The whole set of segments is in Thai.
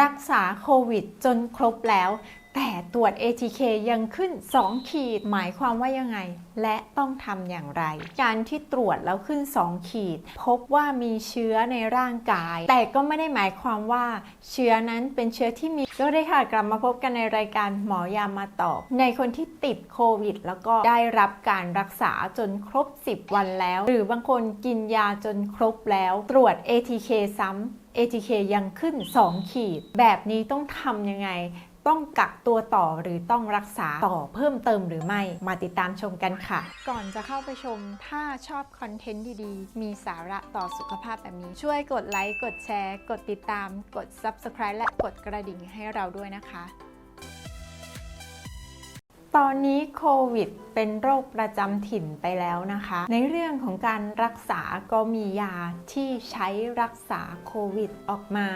รักษาโควิดจนครบแล้ว แต่ตรวจ ATK ยังขึ้น 2 ขีด หมายความว่ายังไง และต้องทำอย่างไร การที่ตรวจแล้วขึ้น 2 ขีด พบว่ามีเชื้อในร่างกาย แต่ก็ไม่ได้หมายความว่า เชื้อนั้นเป็นเชื้อที่มีก็ได้ค่ะกลับมาพบกันในรายการหมอยามาตอบ ในคนที่ติดโควิด แล้วก็ได้รับการรักษาจนครบ 10 วันแล้ว หรือบางคนกินยาจนครบแล้ว ตรวจ ATK ซ้ำ ATK ยังขึ้น 2 ขีด แบบนี้ต้องทำยังไง ต้องกักตัวต่อหรือต้องรักษาต่อเพิ่มเติมหรือไม่มาติดตามชมกันค่ะ ก่อนจะเข้าไปชม ถ้าชอบคอนเทนต์ดีๆ มีสาระต่อสุขภาพแบบนี้ ช่วยกดไลค์กดแชร์ กดติดตาม กด Subscribe และกดกระดิ่งให้เราด้วยนะคะ ตอนนี้โควิดเป็นโรคประจำถิ่นไปแล้วนะคะ ในเรื่องของการรักษาก็มียาที่ใช้รักษาโควิดออกมา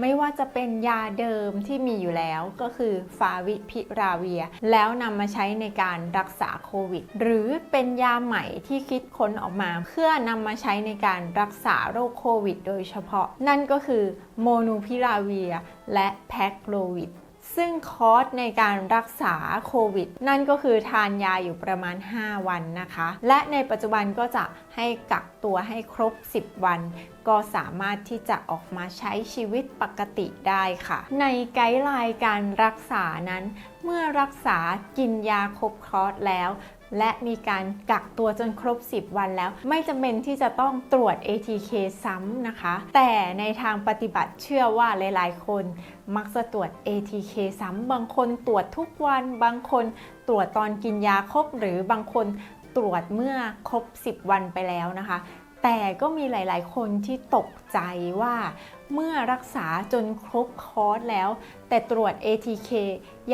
ไม่ว่าจะเป็นยาเดิมที่มีอยู่แล้วก็คือฟาวิพิราเวีย แล้วนำมาใช้ในการรักษาโควิด หรือเป็นยาใหม่ที่คิดค้นออกมา เพื่อนำมาใช้ในการรักษาโรคโควิด โดยเฉพาะ นั่นก็คือโมนูพิราเวียและแพคโลวิด ซึ่งคอสในการรักษาโควิด นั่นก็คือทานยาอยู่ประมาณ 5 วันนะคะ และในปัจจุบันก็จะให้กักตัวให้ครบ 10 วัน ก็สามารถที่จะออกมาใช้ชีวิตปกติได้ค่ะ ในไกด์ไลน์การรักษานั้น เมื่อรักษากินยาครบคอสแล้ว และมีการกักตัวจนครบ 10 วันแล้ว ไม่จำเป็นที่จะต้องตรวจ ATK ซ้ำนะคะ แต่ในทางปฏิบัติเชื่อว่าหลายๆ คนมักจะตรวจ ATK ซ้ำบางคนตรวจทุกวัน บางคนตรวจตอนกินยาครบ หรือบางคนตรวจเมื่อครบ 10 วันไปแล้วนะคะ แต่ก็มีหลาย ๆ คนที่ตกใจว่าเมื่อรักษาจนครบคอร์สแล้ว แต่ตรวจ ATK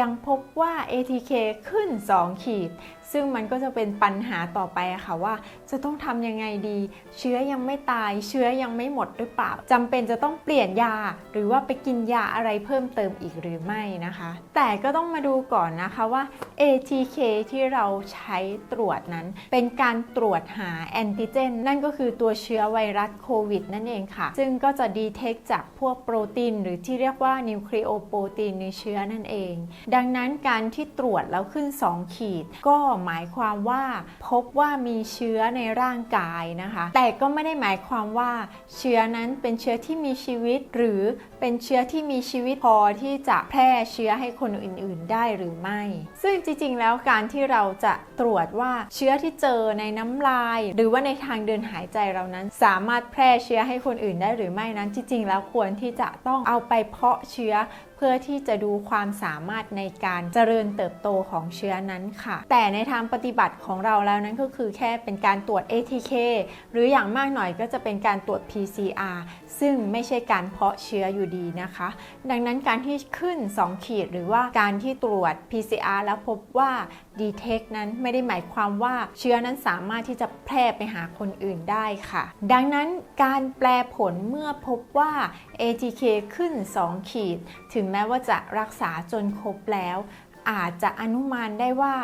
ยังพบว่า ATK ขึ้น 2 ขีด ซึ่งมันก็จะเป็นปัญหาต่อไปอะค่ะว่า จะต้องทำยังไงดี เชื้อยังไม่ตาย เชื้อยังไม่หมดหรือเปล่าจำเป็นจะต้องเปลี่ยนยา หรือว่าไปกินยาอะไรเพิ่มเติมอีกหรือไม่นะคะ แต่ก็ต้องมาดูก่อนนะคะว่า ATK ที่เราใช้ตรวจนั้น เป็นการตรวจหาแอนติเจน นั่นก็คือตัวเชื้อไวรัสโควิดนั่นเองค่ะ ซึ่งก็จะดีเทคจากพวกโปรตีนหรือที่เรียกว่านิวคลีโอโปรตีนในเชื้อนั่นเอง ดังนั้นการที่ตรวจแล้วขึ้น 2 ขีด ก็หมายความว่าพบว่ามีเชื้อในร่างกายนะคะ แต่ก็ไม่ได้หมายความว่าเชื้อนั้นเป็นเชื้อที่มีชีวิต หรือเป็นเชื้อที่มีชีวิตพอที่จะแพร่เชื้อให้คนอื่น ๆ ได้หรือไม่ ซึ่งจริง ๆ แล้วการที่เราจะตรวจว่าเชื้อที่เจอในน้ำลาย หรือว่าในทางเดินหายใจเรานั้น สามารถแพร่เชื้อให้คนอื่นได้หรือไม่นั้น จริง ๆ แล้วควรที่จะต้องเอาไปเพาะเชื้อเพื่อที่จะดูความสามารถในการเจริญเติบโตของเชื้อนั้นค่ะ แต่ในทางปฏิบัติของเราแล้วนั้นก็คือแค่เป็นการตรวจ ATK หรืออย่างมากหน่อยก็จะเป็นการตรวจ PCR ซึ่งไม่ใช่การเพาะเชื้ออยู่ดีนะคะ ดังนั้นการที่ขึ้น 2 ขีดหรือว่าการที่ตรวจ PCR แล้วพบว่า detect นั้นไม่ได้หมายความว่าเชื้อนั้นสามารถที่จะแพร่ไปหาคนอื่นได้ค่ะ ดังนั้นการแปลผลเมื่อพบว่า ATK ขึ้น 2 ขีด ถึงแม้ว่าจะรักษาจนครบแล้ว อาจจะอนุมานได้ว่า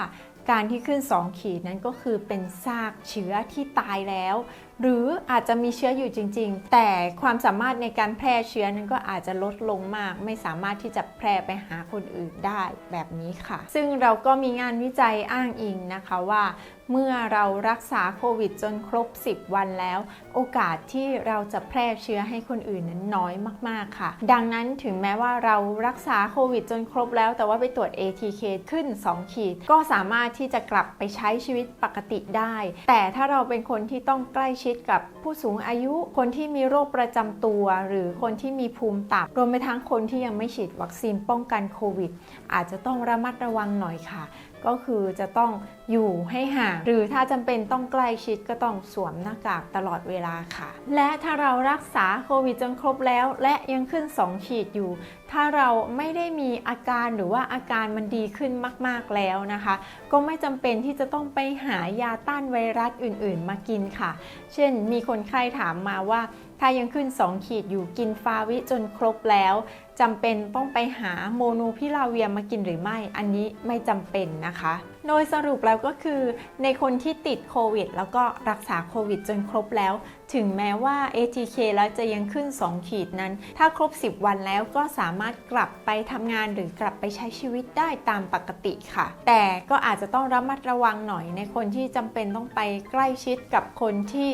การที่ขึ้น 2 ขีดนั้นก็คือเป็นซากเชื้อที่ตายแล้ว หรืออาจจะมีเชื้ออยู่จริง ๆ แต่ความสามารถในการแพร่เชื้อนั้นก็อาจจะลดลงมาก ไม่สามารถที่จะแพร่ไปหาคนอื่นได้แบบนี้ค่ะ ซึ่งเราก็มีงานวิจัยอ้างอิงนะคะว่าเมื่อเรารักษาโควิดจนครบ 10 วันแล้ว โอกาสที่เราจะแพร่เชื้อให้คนอื่นนั้นน้อยมาก ๆ ค่ะ ดังนั้นถึงแม้ว่าเรารักษาโควิดจนครบแล้ว แต่ว่าไปตรวจ ATK ขึ้น 2 ขีด ก็สามารถที่จะกลับไปใช้ชีวิตปกติได้ แต่ถ้าเราเป็นคนที่ต้องใกล้ชิดกับผู้สูงอายุ คนที่มีโรคประจำตัว หรือคนที่มีภูมิต่ำรวมไปทั้งคนที่ยังไม่ฉีดวัคซีนป้องกันโควิด อาจจะต้องระมัดระวังหน่อยค่ะ ก็คือจะต้องอยู่ให้ห่างหรือถ้าจำเป็นต้องใกล้ชิดก็ต้องสวมหน้ากากตลอดเวลาค่ะ และถ้าเรารักษาโควิดจนครบแล้ว และยังขึ้น 2 ขีดอยู่ ถ้าเราไม่ได้มีอาการหรือว่าอาการมันดีขึ้นมาก ๆแล้วนะคะ ก็ไม่จำเป็นที่จะต้องไปหายาต้านไวรัสอื่น ๆ มากินค่ะ เช่น มีคนไข้ถามมาว่า ถ้ายังขึ้น 2 ขีดอยู่กินฟาวิจนครบแล้วจำเป็นต้องไปหาโมโนพิลาเวียมากินหรือไม่ อันนี้ไม่จำเป็นนะคะ โดยสรุปแล้วก็คือ ในคนที่ติดโควิด แล้วก็รักษาโควิดจนครบแล้ว ถึงแม้ว่า ATK แล้วจะยังขึ้น 2 ขีดนั้น ถ้าครบ 10 วันแล้วก็สามารถกลับไปทำงานหรือกลับไปใช้ชีวิตได้ตามปกติค่ะ แต่ก็อาจจะต้องระมัดระวังหน่อยในคนที่จำเป็นต้องไปใกล้ชิดกับคนที่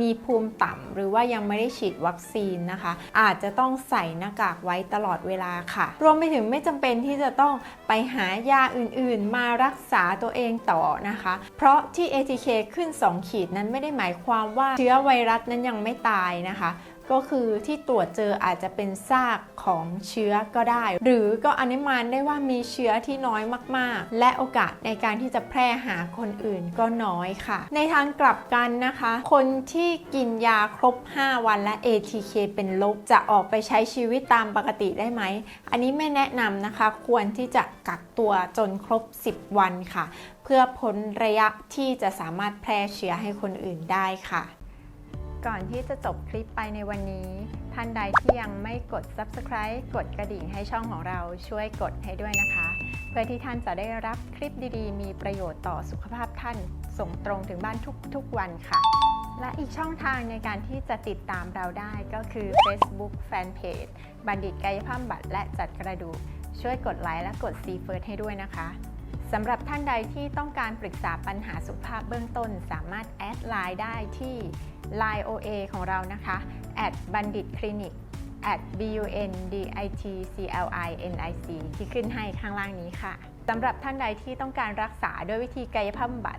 มีภูมิต่ำหรือว่ายังไม่ได้ฉีดวัคซีนนะคะ อาจจะต้องใส่หน้ากากไว้ตลอดเวลาค่ะ รวมไปถึงไม่จำเป็นที่จะต้องไปหายาอื่นๆ มารักษาตัวเองต่อนะคะ เพราะที่ ATK ขึ้น 2 ขีดนั้นไม่ได้หมายความว่าเชื้อไวรัสนั้นยังไม่ตายนะคะ ก็คือที่ตรวจเจออาจจะเป็นซากของเชื้อก็ได้ หรือก็อนุมานได้ว่ามีเชื้อที่น้อยมากๆ และโอกาสในการที่จะแพร่หาคนอื่นก็น้อยค่ะ ในทางกลับกันนะคะ คนที่กินยาครบ 5 วันและ ATK เป็นลบจะออกไปใช้ชีวิตตามปกติได้ไหม อันนี้ไม่แนะนำนะคะ ควรที่จะกักตัวจนครบ 10 วันค่ะ เพื่อพ้นระยะที่จะสามารถแพร่เชื้อให้คนอื่นได้ค่ะ ก่อนที่จะจบคลิปไปในวันนี้ ท่านใดที่ยังไม่กด subscribe กดกระดิ่งให้ช่องของเราช่วยกดให้ด้วยนะคะ เพื่อที่ท่านจะได้รับคลิปดีๆ มีประโยชน์ต่อสุขภาพท่าน ส่งตรงถึงบ้านทุกๆวันค่ะ และอีกช่องทางในการที่จะติดตามเราได้ก็คือ Facebook Fanpage บัณฑิตกายภาพบัตรและจัดกระดูกช่วยกดไลค์และกด See First ให้ด้วยนะคะ สำหรับท่านใดที่ต้องการปรึกษาปัญหาสุขภาพเบื้องต้น สามารถแอดไลน์ได้ที่ Line OA ของเรานะคะบัณฑิตคลินิก b u n d i t c l i n i c ที่ขึ้นให้ข้างล่างนี้ค่ะสำหรับท่านใดที่ต้องการรักษาด้วยวิธีกายภาพบำบัด